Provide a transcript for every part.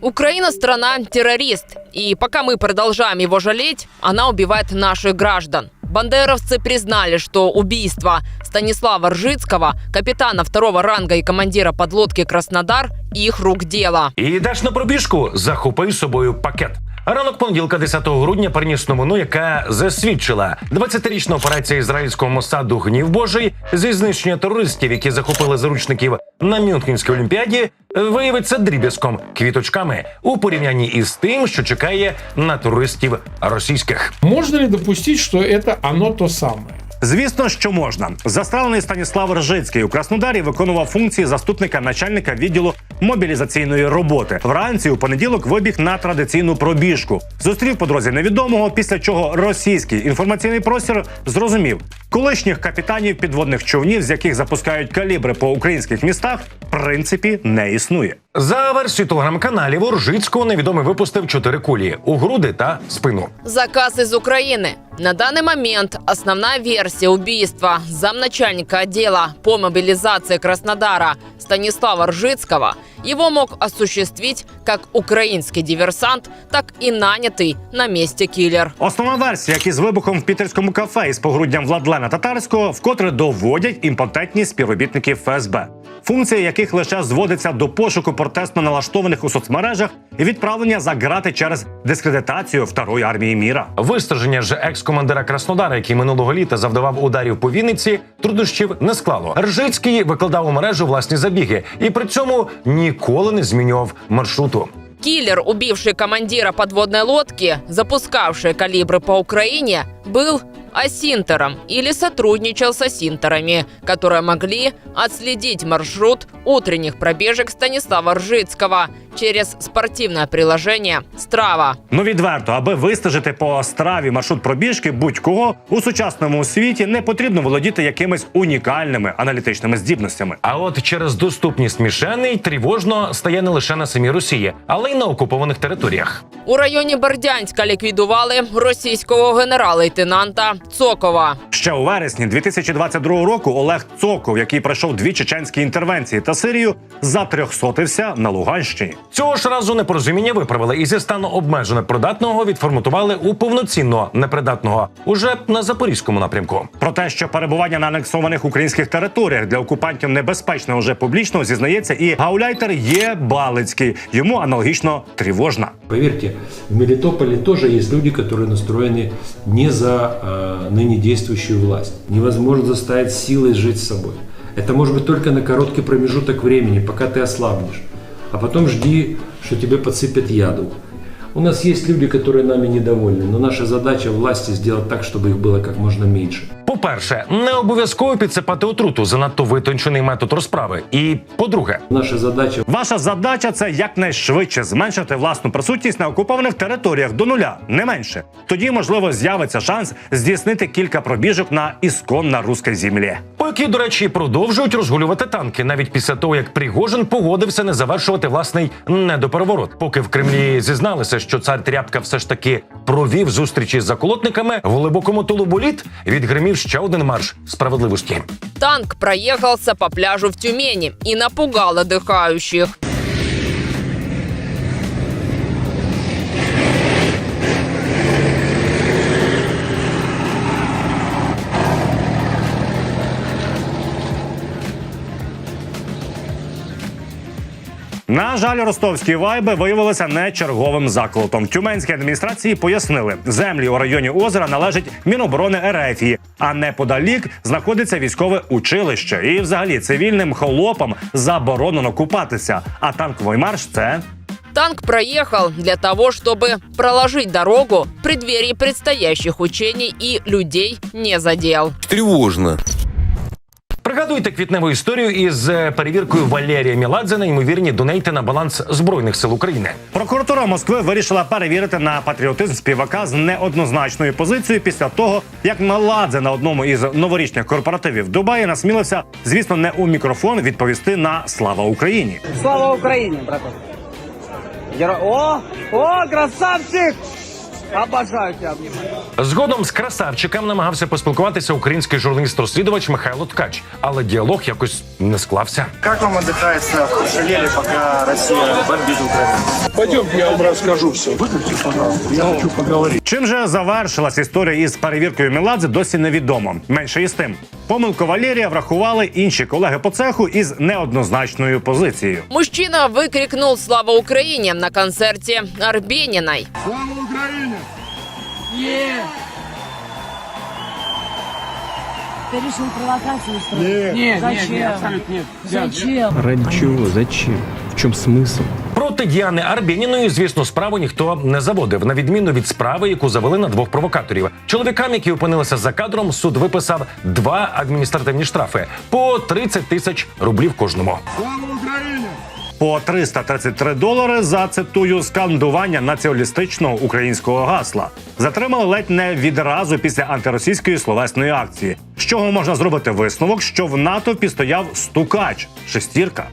Украина страна террорист, и пока мы продолжаем его жалеть, она убивает наших граждан. Бандеровцы признали, что убийство Станислава Ржицкого, капитана второго ранга и командира подлодки «Краснодар» их рук дело. І йдеш на пробіжку, захопив з собою пакет. Ранок понеділка, 10 грудня, приніс новину, яка засвідчила 20-річна операція ізраїльського Моссаду «Гнів Божий» зі знищення терористів, які захопили заручників на Мюнхенській олімпіаді, виявиться дріб'язком квіточками у порівнянні із тим, що чекає на туристів російських. Можно ли допустить, что это оно то самое? Звісно, що можна. Застрелений Станіслав Ржицький у Краснодарі виконував функції заступника начальника відділу мобілізаційної роботи. Вранці у понеділок вибіг на традиційну пробіжку. Зустрів по дорозі невідомого, після чого російський інформаційний простір зрозумів, колишніх капітанів підводних човнів, з яких запускають калібри по українських містах, в принципі не існує. За версією телеграм-каналів у Ржицького невідомий випустив чотири кулі у груди та спину. Заказ из Украины. На данный момент основная версия убийства замначальника отдела по мобилизации Краснодара Станислава Ржицкого его мог осуществить как украинский диверсант, так и нанятый на месте киллер. Основна версія, як із вибухом в пітерському кафе із погруддям Владлена Татарського, вкотре доводять імпотентні співробітники ФСБ, функція яких лише зводиться до пошуку протестно налаштованих у соцмережах і відправлення за грати через дискредитацію второї армії міра. Вистеження ж екс-командира Краснодара, який минулого літа завдавав ударів по Вінниці, труднощів не склало. Ржицький викладав у мережу власні забіги і при цьому ніколи не змінював маршруту. Киллер, убивший командира подводной лодки, запускавший калибры по Украине, был асинтером или сотрудничал с асинтерами, которые могли отследить маршрут утренних пробежек Станислава Ржицкого через спортивное приложение «Страва». Ну відверто, аби вистежити по страві маршрут пробіжки будь-кого у сучасному світі не потрібно володіти якимись унікальними аналітичними здібностями. А от через доступність мішеней тривожно стає не лише на самій Росії, але й на окупованих територіях. У районі Бердянська ліквідували російського генерал-лейтенанта Цокова. Ще у вересні 2022 року Олег Цоков, який пройшов дві чеченські інтервенції та Сирію, затрьохсотився на Луганщині. Цього ж разу непорозуміння виправили і зі стану обмежено придатного відформатували у повноцінно непридатного уже на запорізькому напрямку. Про те, що перебування на анексованих українських територіях для окупантів небезпечно вже публічно зізнається і гауляйтер є Балицький. Йому аналогічно тривожна. Поверьте, в Мелитополе тоже есть люди, которые настроены не за э, ныне действующую власть. Невозможно заставить силой жить с собой. Это может быть только на короткий промежуток времени, пока ты ослабнешь. А потом жди, что тебе подсыпят яду. У нас есть люди, которые нами недовольны, но наша задача власти сделать так, чтобы их было как можно меньше. По-перше, не обов'язково підсипати отруту занадто витончений метод розправи. І по-друге, Наша задача Ваша задача це якнайшвидше зменшити власну присутність на окупованих територіях до нуля, не менше. Тоді, можливо, з'явиться шанс здійснити кілька пробіжок на ісконно руській землі. по якій, до речі, продовжують розгулювати танки навіть після того, як Пригожин погодився не завершувати власний недопереворот. Поки в Кремлі зізналися, що цар Тряпка все ж таки провів зустрічі з заколотниками в глибокому тулу боліт, відгримів ще один марш справедливості. Танк проехался по пляжу в Тюмени и напугал отдыхающих. На жаль, ростовські вайби виявилися не черговим заколотом. В Тюменській адміністрації пояснили, землі у районі озера належать Міноборони Ерефії, а неподалік знаходиться військове училище. І, взагалі, цивільним холопам заборонено купатися. А танковий марш це Танк проехал для того, чтобы проложить дорогу в преддверии предстоящих учений и людей не задел. Тревожно. Пригадуйте квітневу історію із е, перевіркою Валерія Міладзе на ймовірні донейти на баланс збройних сил України. Прокуратура Москви вирішила перевірити на патріотизм співака з неоднозначною позицією після того, як Меладзе на одному із новорічних корпоративів Дубаї насмілився, звісно, не у мікрофон відповісти на Слава Україні. Слава Україні, братан! Геро... О! О, красавчик! Обожаю тебя обнимать. Згодом з красавчиком намагався поспілкуватися український журналіст-розслідувач Михайло Ткач, але діалог якось не склався. Как вам отдыхается в жалели, пока Россия бомбит Украину? Пойдемте, я вам расскажу все. Выключи, пожалуйста. Я хочу поговорить. Чим же завершилась історія із перевіркою Меладзе, досі невідомо. Менше із тим. Помилку Валерія врахували інші колеги по цеху із неоднозначною позицією. Мужчина выкрикнул «Слава Украине» на концерте Арбениной. Ты решил провокацию устроить? Нет, Зачем? абсолютно нет. Зачем? Ради чего? Зачем? В чем смысл? Проти Діани Арбєніної, звісно, справу ніхто не заводив, на відміну від справи, яку завели на двох провокаторів. Чоловікам, які опинилися за кадром, суд виписав два адміністративні штрафи по 30 тисяч рублів кожному. По 333 долари за цитую скандування націоналістичного українського гасла. Затримали ледь не відразу після антиросійської словесної акції. З чого можна зробити висновок, що в натовпі стояв стукач шестірка.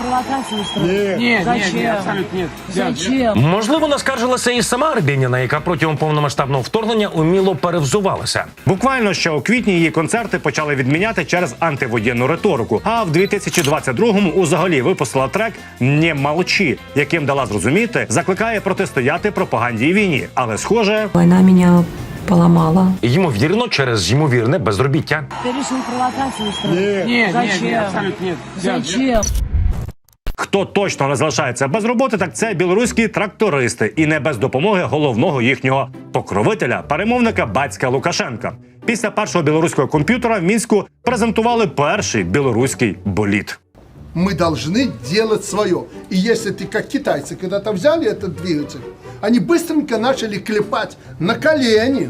Провокацию устроить? Нет, Зачем? нет, нет, абсолютно. Зачем? Можливо, наскаржилася і сама Арбєніна, яка протягом повномасштабного вторгнення уміло перевзувалася. Буквально ще у квітні її концерти почали відміняти через антивоєнну риторику. А в 2022-му узагалі випустила трек «Не молчи», яким дала зрозуміти, закликає протистояти пропаганді і війні. Але схоже, Война меня поломала. Ймовірно, через ймовірне безробіття. Абсолютно нет. Зачем? хто точно не залишається без роботи, так це білоруські трактористи, і не без допомоги головного їхнього покровителя, перемовника батька Лукашенка. Після першого білоруського комп'ютера в мінську презентували перший білоруський боліт мы должны делать свое. И если ты, как китайцы, когда-то взяли этот двигатель, они быстренько начали клепать на колени,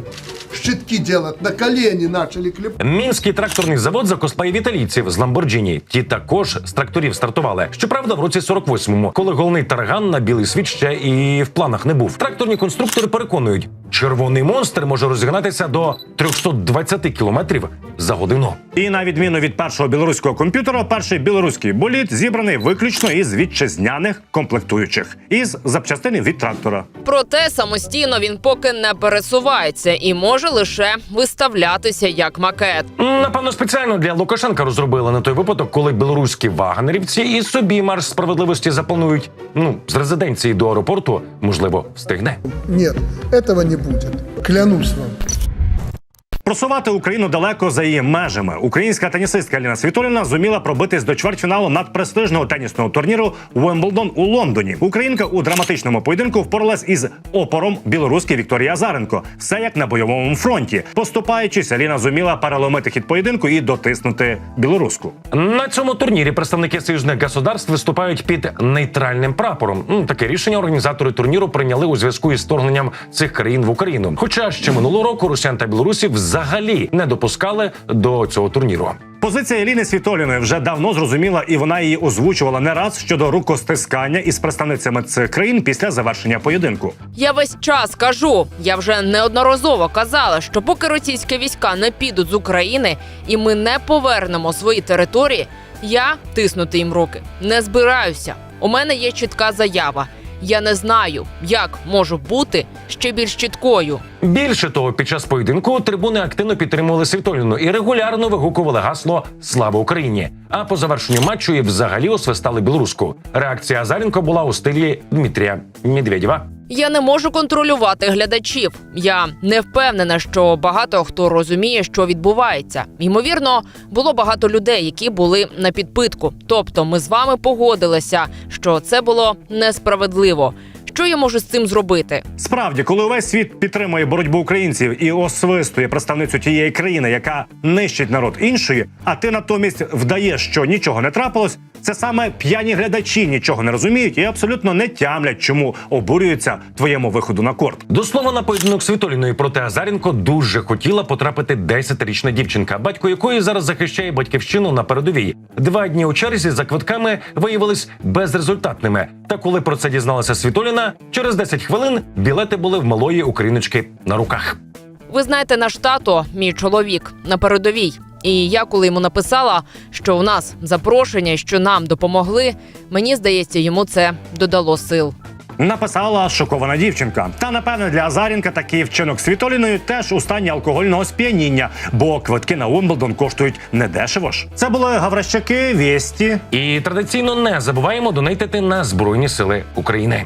щитки делать, на колени начали клепать. Мінський тракторний завод закоспає італійців з Ламборджіні. Ті також з тракторів стартували. Щоправда, в році 48-му, коли головний тарган на білий світ ще і в планах не був. Тракторні конструктори переконують, червоний монстр може розігнатися до 320 кілометрів за годину. І на відміну від першого білоруського комп'ютера, перший білоруський боліт зібраний виключно із вітчизняних комплектуючих із запчастини від трактора. Проте самостійно він поки не пересувається і може лише виставлятися як макет. Напевно, спеціально для Лукашенка розробили на той випадок, коли білоруські вагнерівці і собі марш справедливості запланують. Ну з резиденції до аеропорту, можливо, встигне. Нет, этого не будет. Клянусь вам. Просувати Україну далеко за її межами. Українська тенісистка Аліна Світоліна зуміла пробитись до чвертьфіналу надпрестижного тенісного турніру Уимблдон у Лондоні. Українка у драматичному поєдинку впоралась із опором білоруський Вікторія Азаренко. Все як на бойовому фронті. Поступаючись, Аліна зуміла переломити хід поєдинку і дотиснути білоруську. На цьому турнірі представники союзних государств виступають під нейтральним прапором. Таке рішення організатори турніру прийняли у зв'язку із вторгненням цих країн в Україну. Хоча ще минулого року росіян та білорусів взагалі не допускали до цього турніру. Позиція Еліни Світоліної вже давно зрозуміла, і вона її озвучувала не раз щодо рукостискання із представницями цих країн після завершення поєдинку. Я весь час кажу, я вже неодноразово казала, що поки російські війська не підуть з України і ми не повернемо свої території, я тиснути їм руки не збираюся. У мене є чітка заява. Я не знаю, як можу бути ще більш чіткою. Більше того, під час поєдинку трибуни активно підтримували Світоліну і регулярно вигукували гасло Слава Україні! А по завершенню матчу і взагалі освистали білоруську. Реакція Азаренко була у стилі Дмитрія Медведєва. Я не можу контролювати глядачів. Я не впевнена, що багато хто розуміє, що відбувається. Ймовірно, було багато людей, які були на підпитку. Тобто, ми з вами погодилися, що це було несправедливо. Що я можу з цим зробити? Справді, коли увесь світ підтримує боротьбу українців і освистує представницю тієї країни, яка нищить народ іншої, а ти натомість вдаєш, що нічого не трапилось. Це саме п'яні глядачі нічого не розуміють і абсолютно не тямлять, чому обурюються твоєму виходу на корт. До слова, на поєдинок Світоліної проти Азаренко дуже хотіла потрапити 10-річна дівчинка, батько якої зараз захищає батьківщину на передовій. Два дні у черзі за квитками виявились безрезультатними. Та коли про це дізналася Світоліна, через 10 хвилин білети були в малої україночки на руках. Ви знаєте, наш тато, мій чоловік, на передовій. І я, коли йому написала, що у нас запрошення, що нам допомогли, мені здається, йому це додало сил. Написала шокована дівчинка. Та напевне для Азарінка такий вчинок Світоліною теж у стані алкогольного сп'яніння, бо квитки на Умблдон коштують недешево ж. Це були Гаврищаки, Вєсті. І традиційно не забуваємо донатити на Збройні Сили України.